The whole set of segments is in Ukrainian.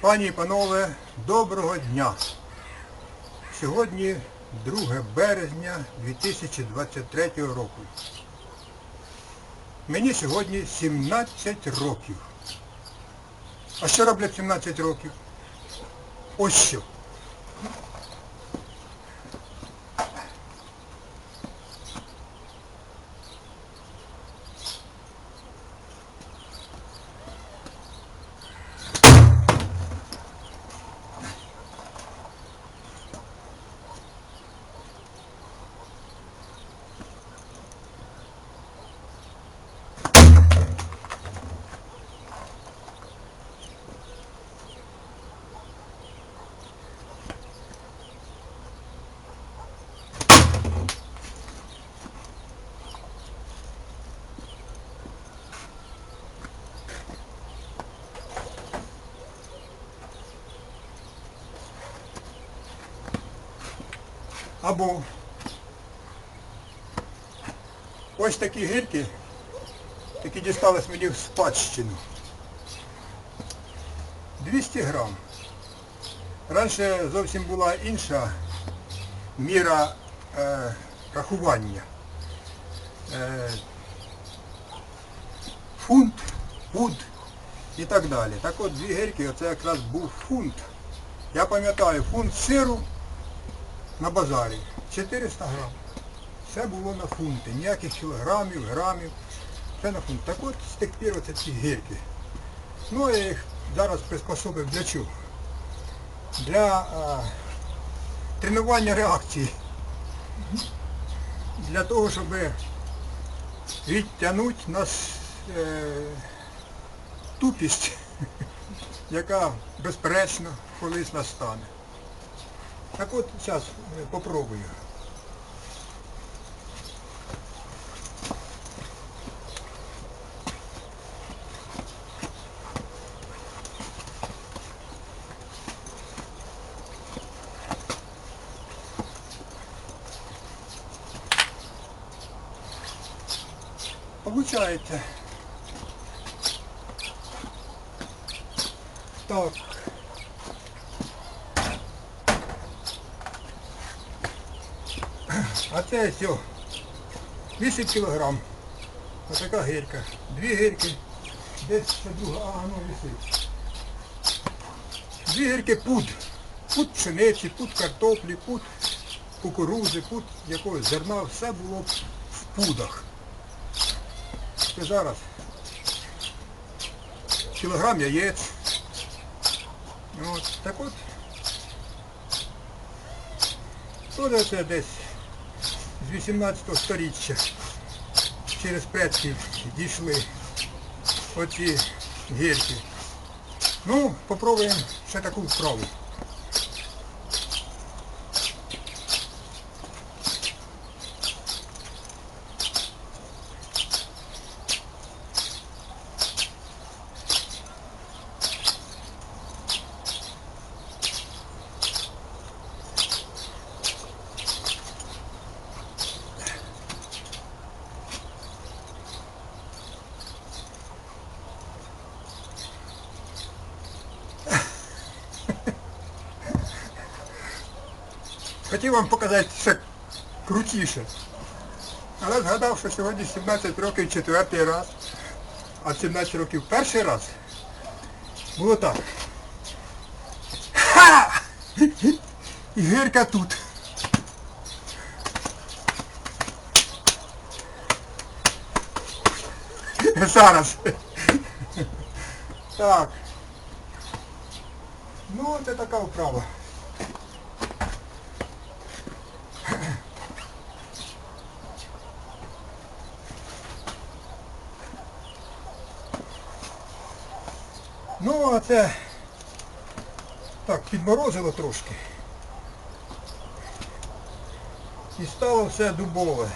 Пані і панове, доброго дня! Сьогодні 2 березня 2023 року. Мені сьогодні 17 років. А що роблять 17 років? Ось що. Або ось такі гірки, які дістались мені в спадщину. 200 грам. Раніше зовсім була інша міра е, рахування. Е, фунт, пуд і так далі. Так от дві гірки, оце якраз був фунт. Я пам'ятаю, фунт сиру на базарі 400 грам. Все було на фунти, ніяких кілограмів, грамів. Все на фунт. Так от з тих пір оце ці гірки. Ну я їх зараз приспособив для чого? Для а, тренування реакції. Для того, щоб відтягнути нас е, тупість, яка безперечно колись настане. Так от зараз попробую. Получається. Так. А це все. 10 кілограм. Ось така гірка. Дві гірки. Десь ще друга, ага, ну висить. Дві гірки пуд. Пуд пшениці, пуд картоплі, пуд кукурузи, пуд якогось зерна. Все було в пудах. Це зараз кілограм яєць. От, так от. Тоже це десь з 18 сторіччя через предків дійшли оці гірки. Ну, попробуємо ще таку вправу. Хотів вам показати ще крутіше. Але згадав, що сьогодні 17 років четвертий раз, а 17 років перший раз було так. Ха! І гірка тут. Зараз. Так. Ну, це така вправа. Це так, підморозило трошки. І стало все дубове.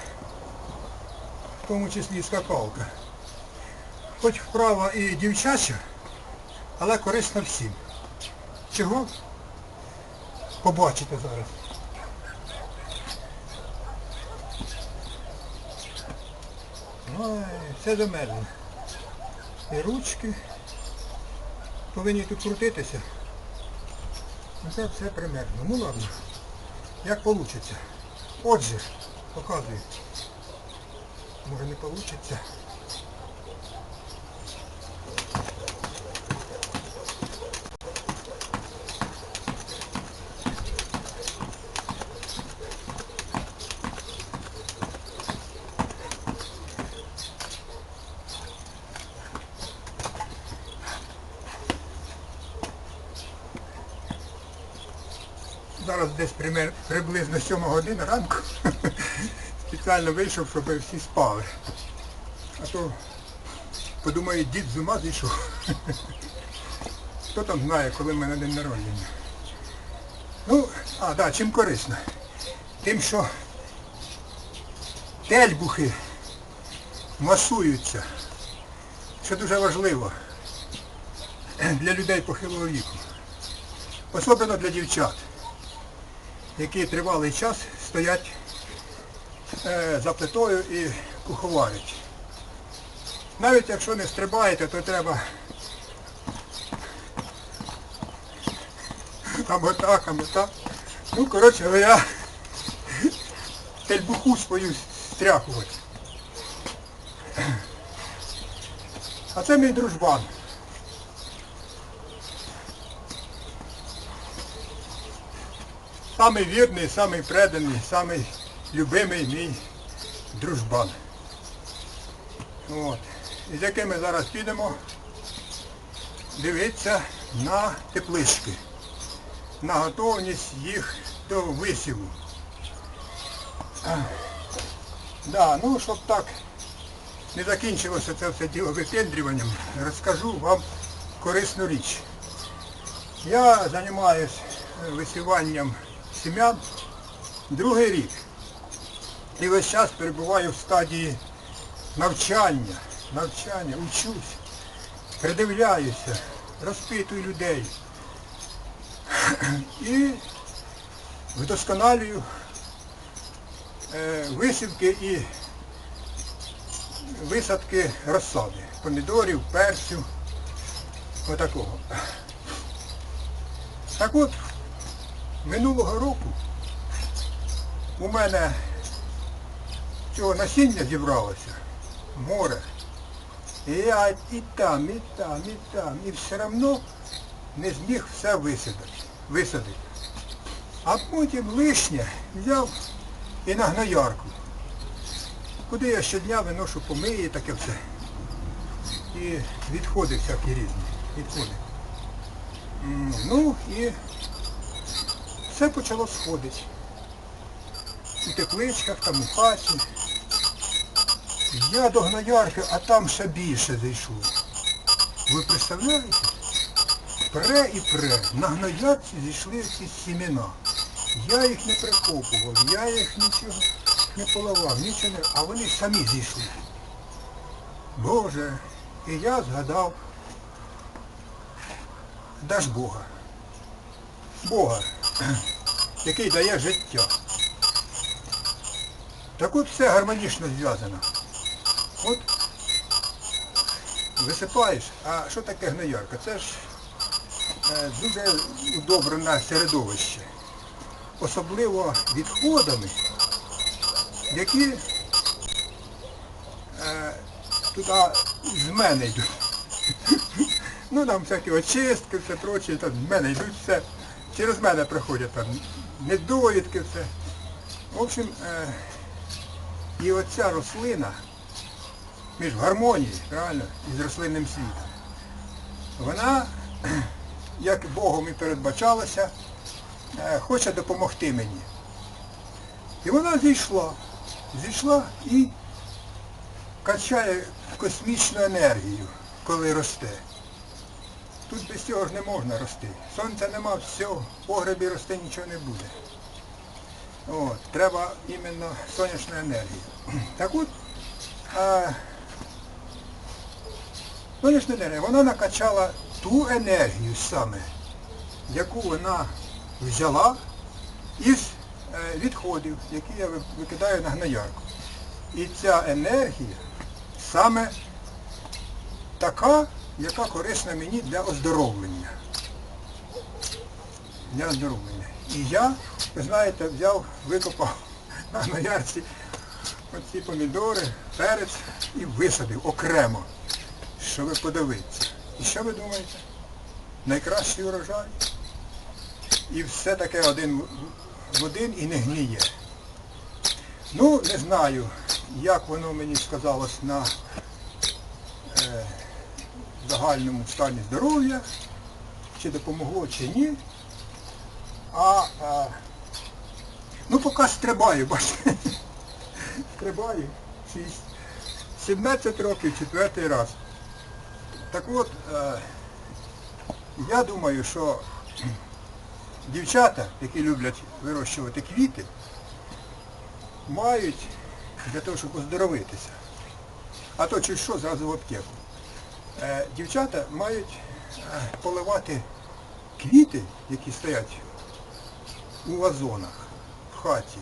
В тому числі і скакалка. Хоч вправа і дівчача, але корисна всім. Чого? Побачите зараз. Ой, все замерзло. І ручки повинні тут крутитися. Ну Все все примерно. Ну ладно. Як вийде? Отже, показую. Може не вийде. Десь приблизно 7 година ранку. Спеціально вийшов, щоб всі спали. А то подумають, дід з ума зійшов. Хто там знає, коли в мене день народження. Ну, а, так, да, чим корисно? Тим, що тельбухи масуються. Що дуже важливо для людей похилого віку. Особливо для дівчат які тривалий час стоять е, за плитою і куховарять. Навіть якщо не стрибаєте, то треба або так, або так. Ну, коротше говоря, тельбуху свою стряхувати. А це мій дружбан. Самий вірний, самий преданий, самий любимий мій дружбан. От. І з яким ми зараз підемо дивитися на теплички, на готовність їх до висіву. Да, ну, щоб так не закінчилося це все діло випендрюванням, розкажу вам корисну річ. Я займаюся висіванням сім'ян другий рік. І весь час перебуваю в стадії навчання, навчання, учусь, придивляюся, розпитую людей. І вдосконалюю е, висівки і висадки розсади. Помідорів, перцю, отакого. Так от, минулого року у мене цього насіння зібралося, море. І я і там, і там, і там, і все одно не зміг все висадити. висадити. А потім лишнє взяв і на гноярку, куди я щодня виношу помиї, таке все. І відходи всякі різні. Відходи. Ну і все почало сходити. У тепличках, там у хаті. Я до гноярки, а там ще більше зайшло. Ви представляєте? Пре і пре. На гноярці зійшли ці сімена. Я їх не прикопував, я їх нічого не поливав, нічого не... А вони самі зійшли. Боже, і я згадав даж Бога. Бога, який дає життя. Так от все гармонічно зв'язано. От висипаєш, а що таке гноярка? Це ж е, дуже удобрене середовище. Особливо відходами, які е, туди з мене йдуть. Ну там всякі очистки, все проче, там в мене йдуть все. Через мене проходять там недоїдки, все. В общем, е, і оця рослина, між гармонією, правильно, із рослинним світом, вона, як Богом і передбачалася, е, хоче допомогти мені. І вона зійшла, зійшла і качає космічну енергію, коли росте. Тут без цього ж не можна рости. Сонця нема, все, в погребі рости нічого не буде. От, треба іменно сонячну енергію. Так от, а, сонячна енергія, вона накачала ту енергію саме, яку вона взяла із е, відходів, які я викидаю на гноярку. І ця енергія саме така, яка корисна мені для оздоровлення. Дня оздоровлення. І я, ви знаєте, взяв, викопав на ярці оці помідори, перець і висадив окремо, щоб подивитися. І що ви думаєте? Найкращий урожай. І все таке один в- один і не гниє. Ну, не знаю, як воно мені сказалось на е, загальному стані здоров'я, чи допомогло, чи ні. А, а ну поки стрибаю, бачите. Стрибаю. 17 років, четвертий раз. Так от, е, я думаю, що дівчата, які люблять вирощувати квіти, мають для того, щоб оздоровитися. А то чи що, зразу в аптеку. Е, дівчата мають е, поливати квіти, які стоять у вазонах в хаті,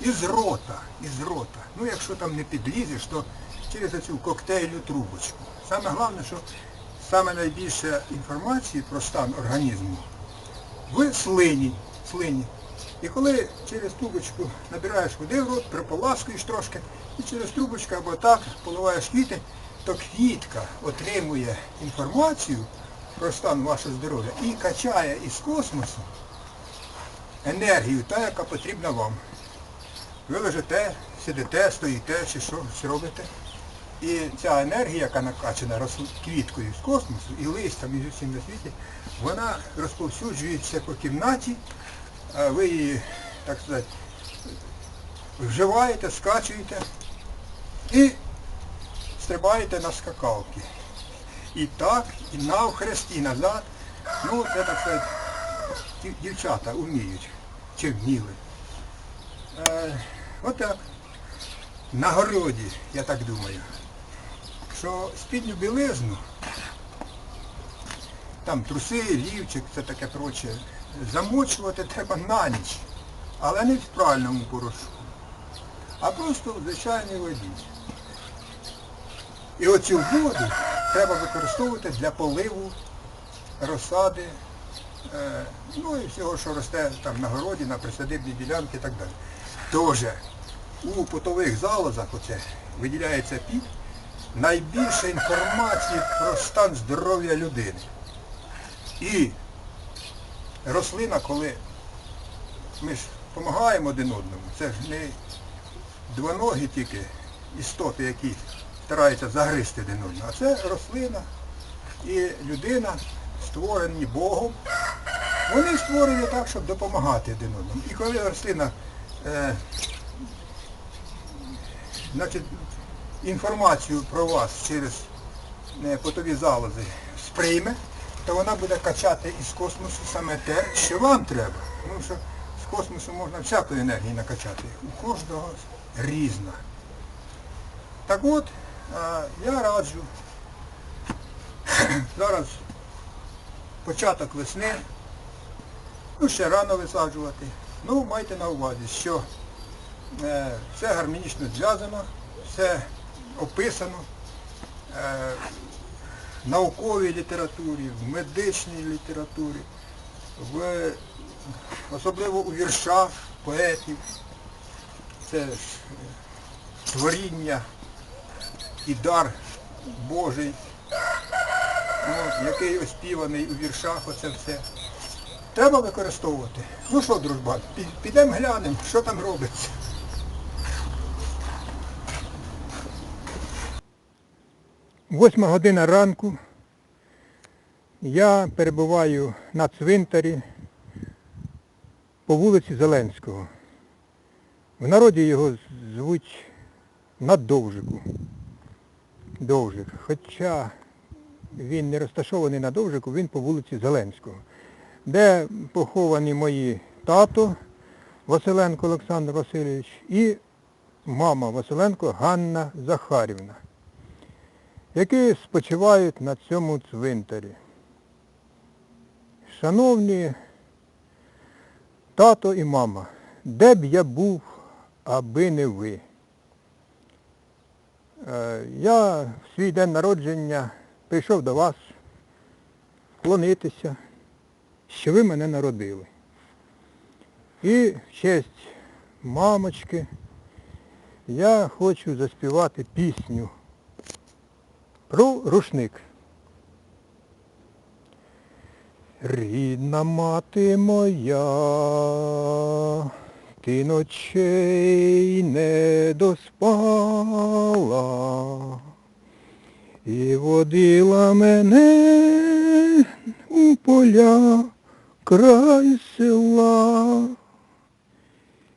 із рота, із рота. Ну, якщо там не підлізеш, то через цю коктейлю трубочку. Саме головне, що саме найбільше інформації про стан організму в слині. слині. І коли через трубочку набираєш води в рот, приполаскуєш трошки, і через трубочку або так поливаєш квіти, то квітка отримує інформацію про стан вашого здоров'я і качає із космосу енергію, та, яка потрібна вам. Ви лежите, сидите, стоїте чи що, що робите. І ця енергія, яка накачана квіткою з космосу і листям, і з усім на світі, вона розповсюджується по кімнаті, ви її, так сказати, вживаєте, скачуєте і стрибаєте на скакалки. І так, і навхрест, і назад. Ну, це так сказати, дівчата вміють, чи вміли. Е, отак. На городі, я так думаю, що спідню білизну, там труси, лівчик, це таке проче, замочувати треба на ніч, але не в правильному порошку, а просто в звичайній воді. І оцю воду треба використовувати для поливу розсади, е, ну і всього, що росте там на городі, на присадибній ділянці і так далі. Тоже у потових залозах оце виділяється під найбільше інформації про стан здоров'я людини. І рослина, коли ми ж допомагаємо один одному, це ж не двоногі тільки істоти, які стараються загризти один одного, а це рослина і людина, створені Богом. Вони створені так, щоб допомагати один одному. І коли рослина е, значить, інформацію про вас через е, потові залози сприйме, то вона буде качати із космосу саме те, що вам треба. Тому що з космосу можна всякої енергії накачати. У кожного різна. Так от, я раджу зараз початок весни, ну ще рано висаджувати. Ну, майте на увазі, що е, все гармонічно зв'язано, все описано е, в науковій літературі, в медичній літературі, в, особливо у віршах поетів. Це ж, е, творіння і дар Божий, ну, який оспіваний у віршах, оце все. Треба використовувати. Ну що, дружба, підемо глянемо, що там робиться. Восьма година ранку. Я перебуваю на цвинтарі по вулиці Зеленського. В народі його звуть на Довжику. Довжик. Хоча він не розташований на Довжику, він по вулиці Зеленського, де поховані мої тато Василенко Олександр Васильович і мама Василенко Ганна Захарівна, які спочивають на цьому цвинтарі. Шановні тато і мама, де б я був, аби не ви? Е, Я в свій день народження прийшов до вас вклонитися що ви мене народили. І в честь мамочки я хочу заспівати пісню про рушник. Рідна мати моя, ти ночей не доспала і водила мене у поля край села.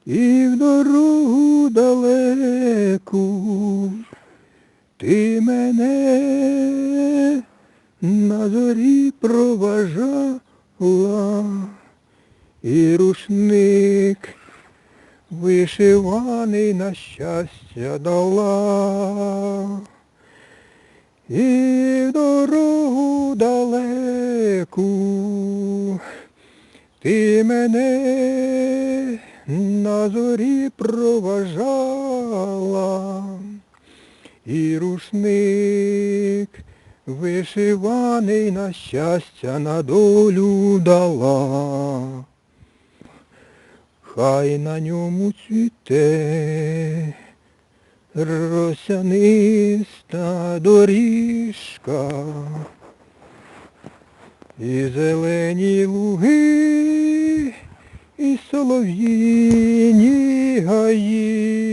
І в дорогу далеку ти мене на зорі проважала, і рушник вишиваний на щастя дала. І в дорогу далеку ти мене на зорі проважала, і рушник вишиваний на щастя на долю дала. Хай на ньому цвіте росяниста доріжка. І зелені луги, і солов'їні гаї,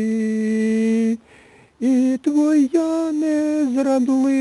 і твоя незрадлива,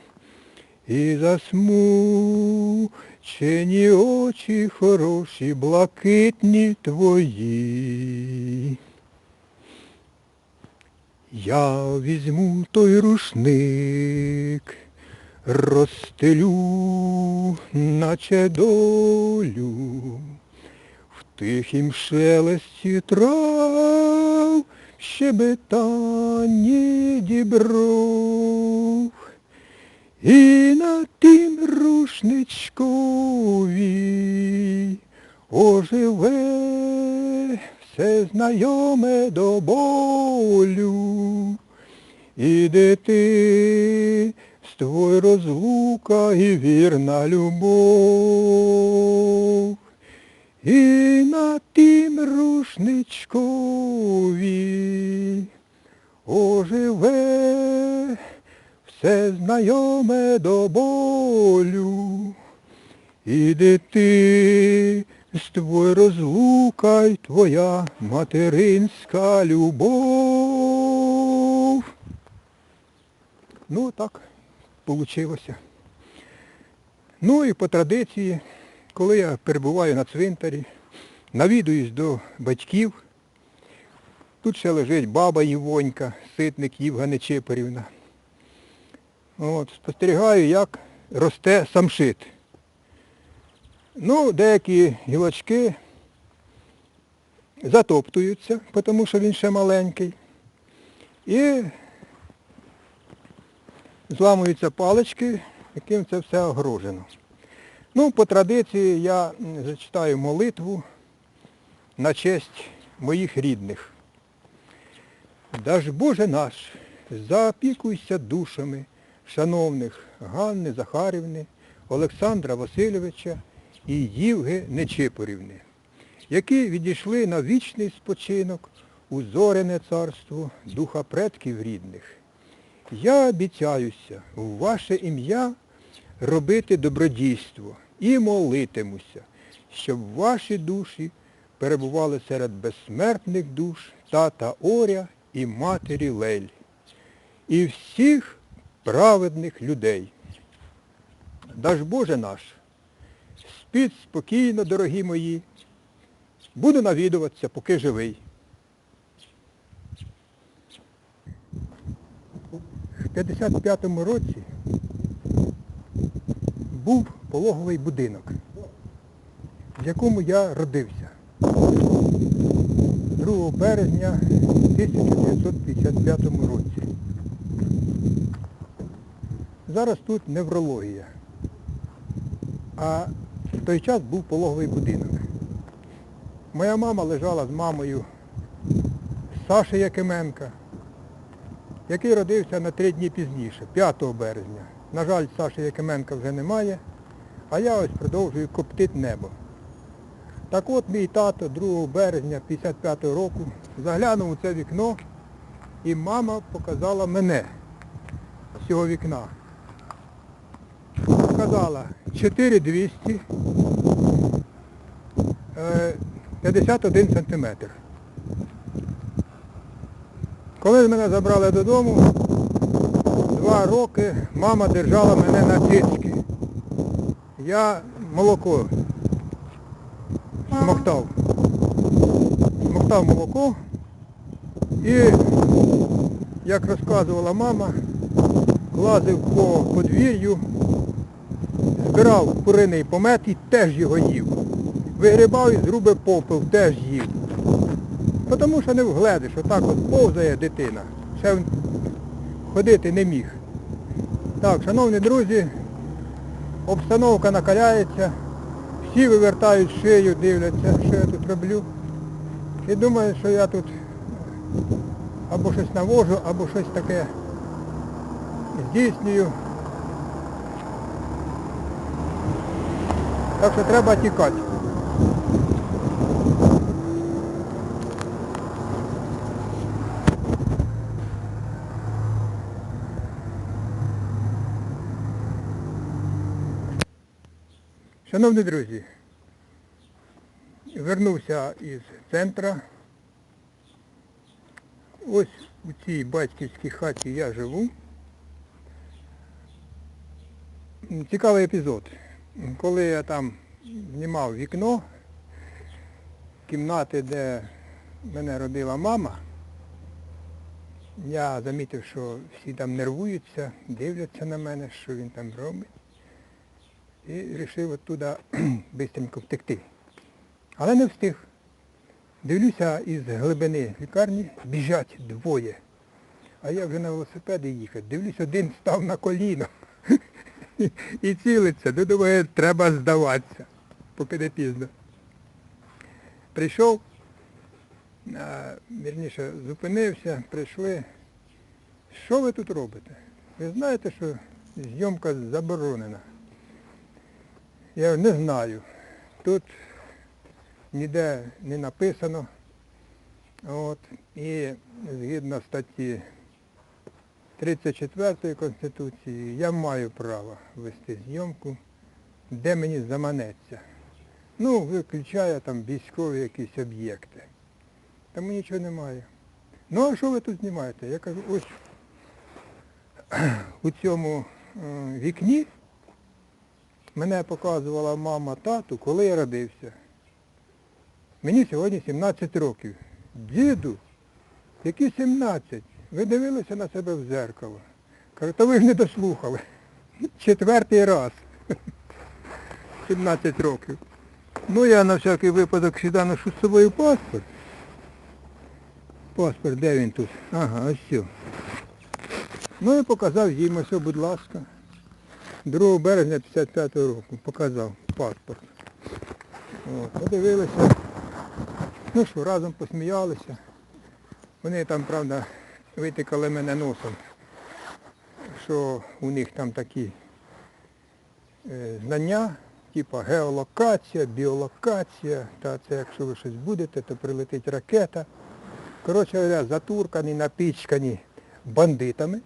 і засмучені очі хороші, блакитні твої. Я візьму той рушник, розстелю, наче долю, в тихім шелесті трав, щебетанні дібров. І на тім рушничкові оживе все знайоме до болю. І дитинство й розлука і вірна любов. І на тім рушничкові оживе все знайоме до болю. І дитинство розлука й твоя материнська любов. Ну так вийшло. Ну і по традиції, коли я перебуваю на цвинтарі, навідуюсь до батьків. Тут ще лежить баба Євонька, ситник Євга Нечипорівна. От, спостерігаю, як росте самшит. Ну, деякі гілочки затоптуються, тому що він ще маленький. І зламуються палички, яким це все огрожено. Ну, по традиції я зачитаю молитву на честь моїх рідних. Даж Боже наш, заопікуйся душами шановних Ганни Захарівни, Олександра Васильовича і Євги Нечипорівни, які відійшли на вічний спочинок у зорене царство духа предків рідних. Я обіцяюся у ваше ім'я робити добродійство і молитимуся, щоб ваші душі перебували серед безсмертних душ тата Оря і матері Лель, і всіх праведних людей. Даж Боже наш, спіть спокійно, дорогі мої, буду навідуватися, поки живий. В 55-му році був пологовий будинок. в якому я родився. 2 березня 1955 році. Зараз тут неврологія. А в той час був пологовий будинок. Моя мама лежала з мамою Саші Якименка, який родився на три дні пізніше, 5 березня. На жаль, Саші Якименка вже немає, а я ось продовжую коптити небо. Так от мій тато 2 березня 55 року заглянув у це вікно і мама показала мене з цього вікна. Показала 4200 е, 51 сантиметр. Коли мене забрали додому, два роки мама держала мене на тицьки. Я молоко смоктав. Смоктав молоко і, як розказувала мама, лазив по подвір'ю, збирав куриний помет і теж його їв. Вигрібав із груби попел, теж їв. Тому що не вгледиш, отак от повзає дитина. Ще він ходити не міг. Так, шановні друзі, обстановка накаляється, всі вивертають шию, дивляться, що я тут роблю. І думають, що я тут або щось навожу, або щось таке здійснюю. Так що треба тікати. Шановні друзі, вернувся із центра. Ось у цій батьківській хаті я живу. Цікавий епізод. Коли я там знімав вікно кімнати, де мене родила мама, я замітив, що всі там нервуються, дивляться на мене, що він там робить. І вирішив оттуда швидко втекти. Але не встиг. Дивлюся, із глибини лікарні біжать двоє. А я вже на велосипеді їхав. Дивлюсь, один став на коліно і цілиться. Ну, думаю, треба здаватися, поки не пізно. Прийшов, а, вірніше, зупинився, прийшли. Що ви тут робите? Ви знаєте, що зйомка заборонена. Я не знаю. Тут ніде не написано. От. І згідно статті 34 Конституції я маю право вести зйомку, де мені заманеться. Ну, виключає там військові якісь об'єкти. Тому нічого немає. Ну а що ви тут знімаєте? Я кажу, ось у цьому е, вікні Мене показувала мама тату, коли я родився. Мені сьогодні 17 років. Діду, які 17? Ви дивилися на себе в зеркало. Кажу, то ви ж не дослухали. Четвертий раз. 17 років. Ну я на всякий випадок сюди ношу з собою паспорт. Паспорт, де він тут? Ага, ось все. Ну і показав їм ось, будь ласка. 2 березня 55 року показав паспорт. От, подивилися. Ну що, разом посміялися. Вони там, правда, витикали мене носом, що у них там такі е, знання, типа геолокація, біолокація, та це якщо ви щось будете, то прилетить ракета. Коротше затуркані, напічкані бандитами,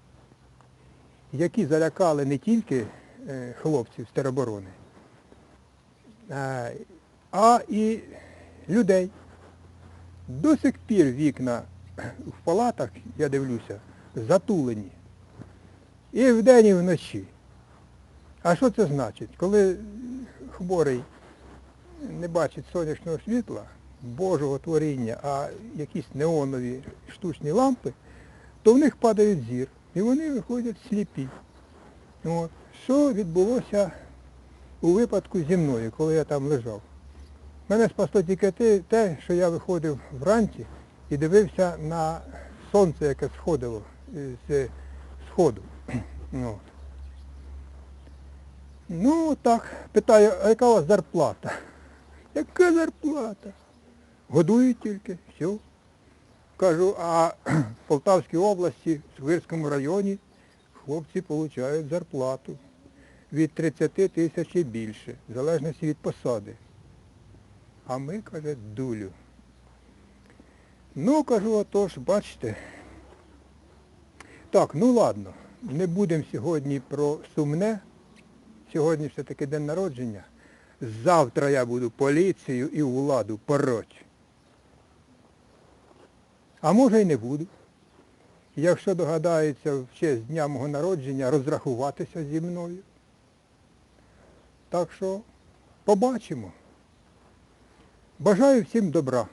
які залякали не тільки е, хлопців з тероборони, а і людей. До сих пір вікна в палатах, я дивлюся, затулені. І вдень, і вночі. А що це значить? Коли хворий не бачить сонячного світла, Божого творіння, а якісь неонові штучні лампи, то в них падає зір. І вони виходять сліпі. От. Що відбулося у випадку зі мною, коли я там лежав? Мене спасло тільки те, що я виходив вранці і дивився на сонце, яке сходило з сходу. Ну, от. ну так, питаю, а яка у вас зарплата? Яка зарплата? Годують тільки, все. Кажу, а в Полтавській області, в Свирському районі, хлопці отримують зарплату від 30 тисяч і більше, в залежності від посади. А ми, каже, дулю. Ну, кажу, отож, бачите. Так, ну ладно, не будемо сьогодні про сумне. Сьогодні все-таки день народження. Завтра я буду поліцію і владу пороть. А може й не буду. Якщо догадається в честь дня мого народження розрахуватися зі мною. Так що побачимо. Бажаю всім добра.